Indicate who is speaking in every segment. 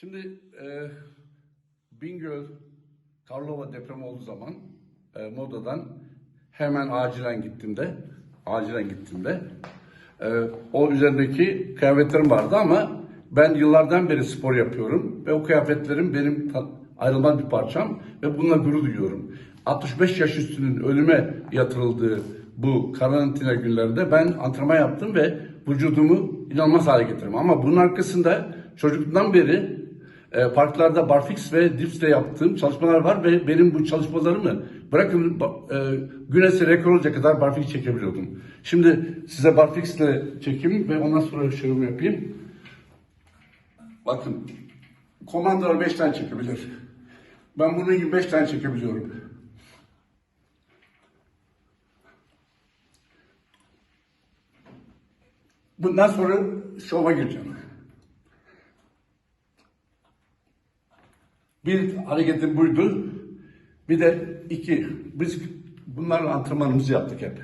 Speaker 1: Şimdi e, Bingöl, Karlova depremi olduğu zaman e, Moda'dan hemen acilen gittim de, acilen gittim de. E, o üzerindeki kıyafetlerim vardı ama ben yıllardan beri spor yapıyorum ve o kıyafetlerim benim ayrılmaz bir parçam ve bununla gurur duyuyorum. 65 yaş üstünün ölüme yatırıldığı bu karantina günlerinde ben antrenman yaptım ve vücudumu inanılmaz hale getirdim. Ama bunun arkasında çocukluğumdan beri e, parklarda barfix ve dips'le yaptığım çalışmalar var ve benim bu çalışmalarımı bırakın e, Guinness'e rekor olacak kadar barfix çekebiliyordum. Şimdi size barfix'le çekeyim ve ondan sonra şöyle yapayım. Bakın komandolar 5 tane çekebilir. Ben bunun gibi 5 tane çekebiliyorum. Bundan sonra şova gireceğim. Bir hareketim buydu. Bir de iki. Biz bunlarla antrenmanımızı yaptık hep.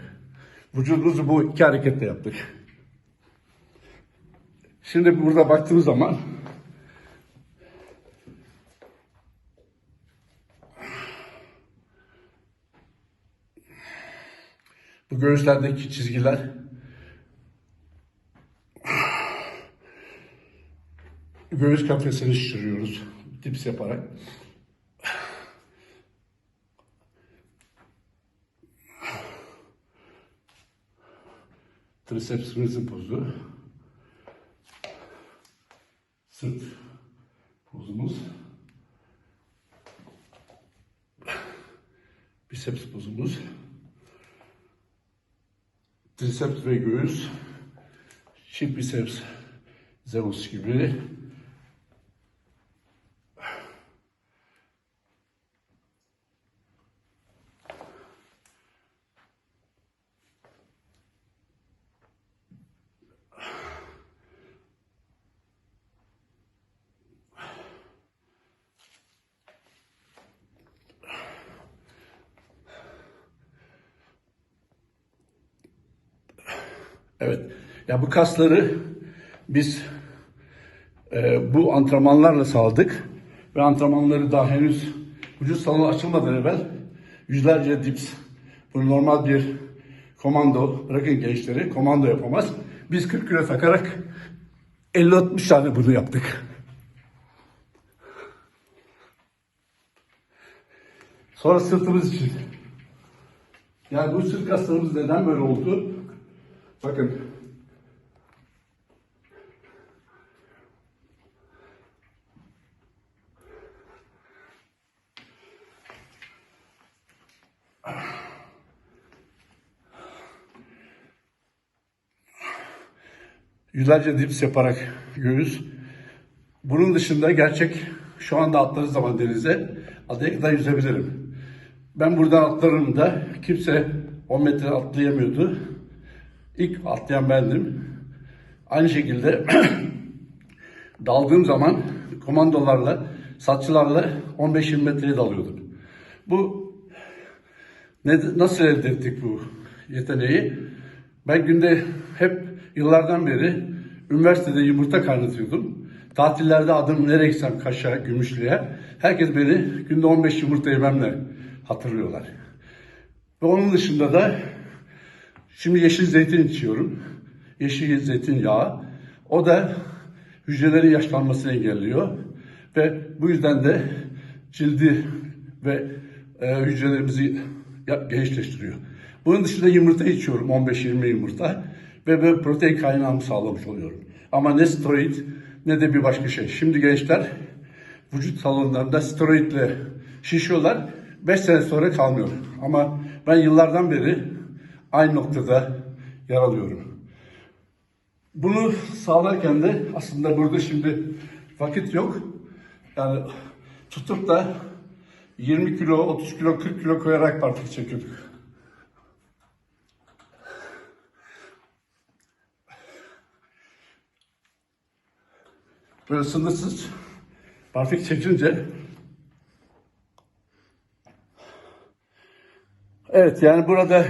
Speaker 1: Vücudumuzu bu iki hareketle yaptık. Şimdi burada baktığımız zaman bu göğüslerdeki çizgiler göğüs kafesini şişiriyoruz dips yaparak. Trisepsimizin pozu. Sırt pozumuz. Biceps pozumuz. Triceps ve göğüs. Çift biceps Zeus gibi. Evet. Ya bu kasları biz e, bu antrenmanlarla sağladık ve antrenmanları daha henüz vücut salonu açılmadan evvel yüzlerce dips. Bu normal bir komando, bırakın gençleri komando yapamaz. Biz 40 kilo takarak 50-60 tane bunu yaptık. Sonra sırtımız için. Yani bu sırt kaslarımız neden böyle oldu? Bakın. Yüzlerce dips yaparak göğüs. Bunun dışında gerçek şu anda atladığı zaman denize adaya kadar yüzebilirim. Ben buradan atlarımda kimse 10 metre atlayamıyordu. İlk atlayan bendim. Aynı şekilde daldığım zaman komandolarla, satçılarla 15-20 metreye dalıyordum. Bu ne, nasıl elde ettik bu yeteneği? Ben günde hep yıllardan beri üniversitede yumurta kaynatıyordum. Tatillerde adım nereye gitsem Kaş'a, Gümüşlü'ye. Herkes beni günde 15 yumurta yememle hatırlıyorlar. Ve onun dışında da Şimdi yeşil zeytin içiyorum. Yeşil zeytin yağı. O da hücrelerin yaşlanmasını engelliyor. Ve bu yüzden de cildi ve e, hücrelerimizi gençleştiriyor. Bunun dışında yumurta içiyorum. 15-20 yumurta. Ve böyle protein kaynağımı sağlamış oluyorum. Ama ne steroid ne de bir başka şey. Şimdi gençler vücut salonlarında steroidle şişiyorlar. 5 sene sonra kalmıyor. Ama ben yıllardan beri aynı noktada yer alıyorum. Bunu sağlarken de aslında burada şimdi vakit yok. Yani tutup da 20 kilo, 30 kilo, 40 kilo koyarak partik çekiyorduk. Böyle sınırsız partik çekince Evet yani burada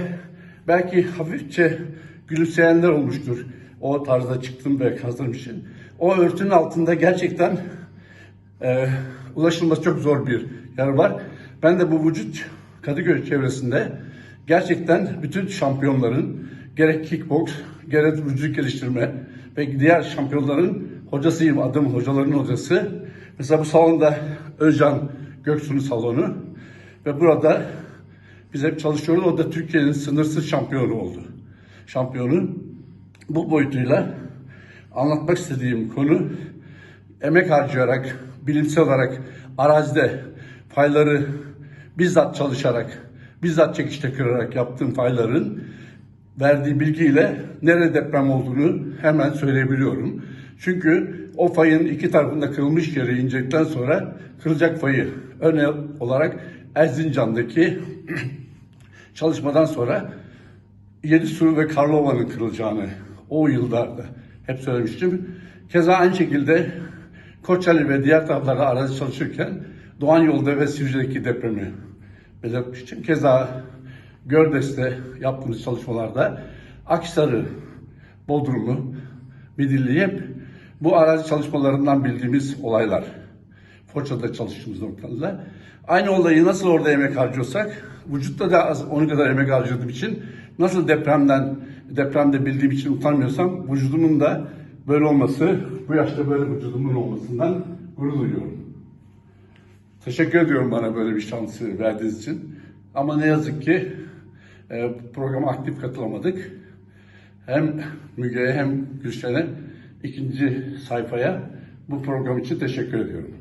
Speaker 1: belki hafifçe gülümseyenler olmuştur. O tarzda çıktım ve kazdım için. O örtünün altında gerçekten e, ulaşılması çok zor bir yer var. Ben de bu vücut Kadıköy çevresinde gerçekten bütün şampiyonların gerek kickbox, gerek vücut geliştirme ve diğer şampiyonların hocasıyım, adım hocaların hocası. Mesela bu salonda Özcan Göksu'nun salonu ve burada biz hep çalışıyoruz. O da Türkiye'nin sınırsız şampiyonu oldu. Şampiyonu bu boyutuyla anlatmak istediğim konu emek harcayarak, bilimsel olarak arazide fayları bizzat çalışarak, bizzat çekişte kırarak yaptığım fayların verdiği bilgiyle nerede deprem olduğunu hemen söyleyebiliyorum. Çünkü o fayın iki tarafında kırılmış yeri incelikten sonra kırılacak fayı örneğin olarak Erzincan'daki çalışmadan sonra Yedisuru ve Karlova'nın kırılacağını o yıllarda hep söylemiştim. Keza aynı şekilde Koçeli ve diğer taraflarda arazi çalışırken Doğan Yolda ve Sivri'deki depremi belirtmiştim. Keza Gördes'te yaptığımız çalışmalarda Akhisar'ı, Bodrum'u, Midilli'yi hep bu arazi çalışmalarından bildiğimiz olaylar. Foça'da çalıştığımız noktalarda. Aynı olayı nasıl orada emek harcıyorsak, vücutta da az onun kadar emek harcadığım için nasıl depremden, depremde bildiğim için utanmıyorsam, vücudumun da böyle olması, bu yaşta böyle vücudumun olmasından gurur duyuyorum. Teşekkür ediyorum bana böyle bir şansı verdiğiniz için. Ama ne yazık ki e, programa aktif katılamadık. Hem Müge'ye hem Gülşen'e ikinci sayfaya bu program için teşekkür ediyorum.